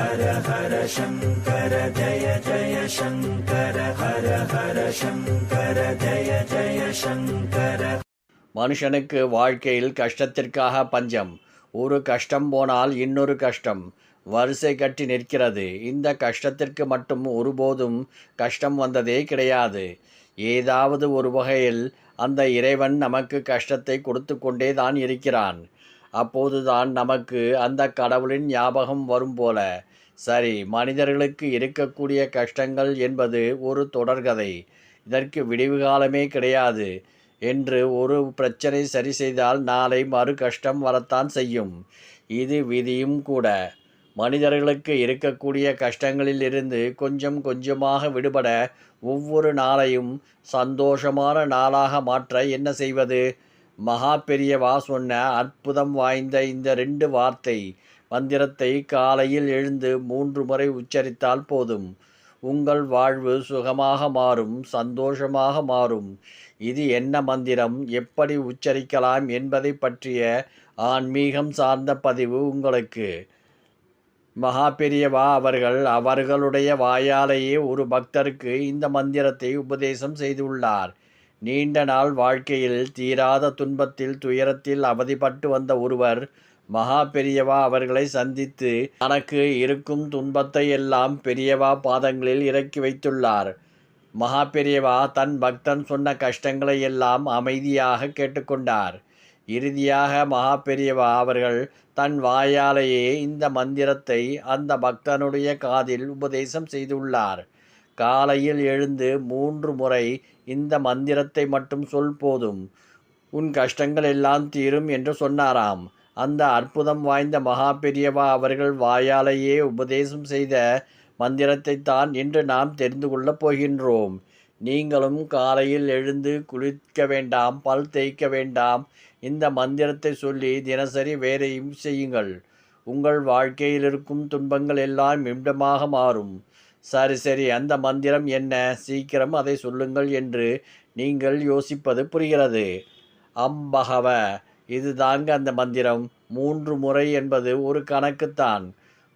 ஹர ஹர சங்கர ஜய ஜய சங்கர ஹர ஹர சங்கர ஜய ஜய சங்கர. மனுஷனுக்கு வாழ்க்கையில் கஷ்டத்திற்காக பஞ்சம். ஒரு கஷ்டம் போனால் இன்னொரு கஷ்டம். வரிசை கட்டி நிற்கிறது. இந்த கஷ்டத்திற்கு மட்டும் ஒருபோதும் கஷ்டம் வந்ததே கிடையாது. ஏதாவது ஒரு வகையில் அந்த இறைவன் நமக்கு கஷ்டத்தை கொடுத்து கொண்டே தான் இருக்கிறான். அப்போதுதான் நமக்கு அந்த கடவுளின் ஞாபகம் வரும் போல. சரி மனிதர்களுக்கு இருக்கக்கூடிய கஷ்டங்கள் என்பது ஒரு தொடர்கதை. இதற்கு விடிவு காலமே கிடையாது என்று ஒரு பிரச்சனை சரி செய்தால் நாளை மறு கஷ்டம் வரத்தான் செய்யும். இது விதியும் கூட. மனிதர்களுக்கு இருக்கக்கூடிய கஷ்டங்களில் இருந்து கொஞ்சம் கொஞ்சமாக விடுபட ஒவ்வொரு நாளையும் சந்தோஷமான நாளாக மாற்ற என்ன செய்வது? மகா பெரியவா சொன்ன அற்புதம் வாய்ந்த இந்த ரெண்டு வார்த்தை மந்திரத்தை காலையில் எழுந்து மூன்று முறை உச்சரித்தால் போதும். உங்கள் வாழ்வு சுகமாக மாறும் சந்தோஷமாக மாறும். இது என்ன மந்திரம்? எப்படி உச்சரிக்கலாம் என்பதை பற்றிய ஆன்மீகம் சார்ந்த பதிவு உங்களுக்கு. மகா பெரியவா அவர்கள் அவர்களுடைய வாயாலேயே ஒரு பக்தருக்கு இந்த மந்திரத்தை உபதேசம் செய்துள்ளார். நீண்ட நாள் வாழ்க்கையில் தீராத துன்பத்தில் துயரத்தில் அவதிப்பட்டு வந்த ஒருவர் மகா பெரியவா அவர்களை சந்தித்து தனக்கு இருக்கும் துன்பத்தை எல்லாம் பெரியவா பாதங்களில் இறக்கி வைத்துள்ளார். மகா பெரியவா தன் பக்தன் சொன்ன கஷ்டங்களை எல்லாம் அமைதியாக கேட்டுக்கொண்டார். இறுதியாக மகா பெரியவா அவர்கள் தன் வாயாலேயே இந்த மந்திரத்தை அந்த பக்தனுடைய காதில் உபதேசம் செய்துள்ளார். காலையில் எழுந்து மூன்று முறை இந்த மந்திரத்தை மட்டும் சொல் போதும். உன் கஷ்டங்கள் எல்லாம் தீரும் என்று சொன்னாராம். அந்த அற்புதம் வாய்ந்த மகா பெரியவா அவர்கள் வாயாலேயே உபதேசம் செய்த மந்திரத்தை தான் இன்று நாம் தெரிந்து கொள்ளப் போகின்றோம். நீங்களும் காலையில் எழுந்து குளிக்க வேண்டாம் பல் தேய்க்க வேண்டாம். இந்த மந்திரத்தை சொல்லி தினசரி வேலையும் செய்யுங்கள். உங்கள் வாழ்க்கையில் இருக்கும் துன்பங்கள் எல்லாம் நிமிடமாக மாறும். சரி சரி. அந்த மந்திரம் என்ன? சீக்கிரம் அதை சொல்லுங்கள் என்று நீங்கள் யோசிப்பது புரிகிறது. அம்பகவ. இது தாங்க அந்த மந்திரம். மூன்று முறை என்பது ஒரு கணக்குத்தான்.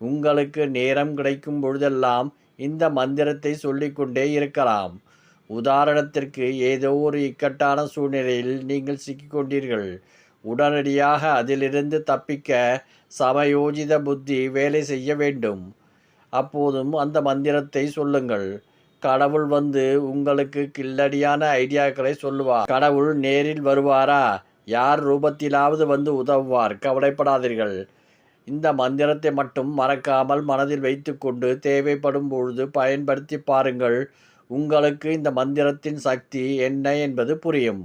உங்களுக்கு நேரம் கிடைக்கும் பொழுதெல்லாம் இந்த மந்திரத்தை சொல்லிக்கொண்டே இருக்கலாம். உதாரணத்திற்கு ஏதோ ஒரு இக்கட்டான சூழ்நிலையில் நீங்கள் சிக்கிக்கொண்டீர்கள். உடனடியாக அதிலிருந்து தப்பிக்க சமயோஜித புத்தி வேலை செய்ய வேண்டும். அப்போதும் அந்த மந்திரத்தை சொல்லுங்கள். கடவுள் வந்து உங்களுக்கு கில்லடியான ஐடியாக்களை சொல்லுவார். கடவுள் நேரில் வருவாரா? யார் ரூபத்திலாவது வந்து உதவுவார்? கவலைப்படாதீர்கள். இந்த மந்திரத்தை மட்டும் மறக்காமல் மனதில் வைத்துக்கொண்டு தேவைப்படும் பொழுது பயன்படுத்தி பாருங்கள். உங்களுக்கு இந்த மந்திரத்தின் சக்தி என்ன என்பது புரியும்.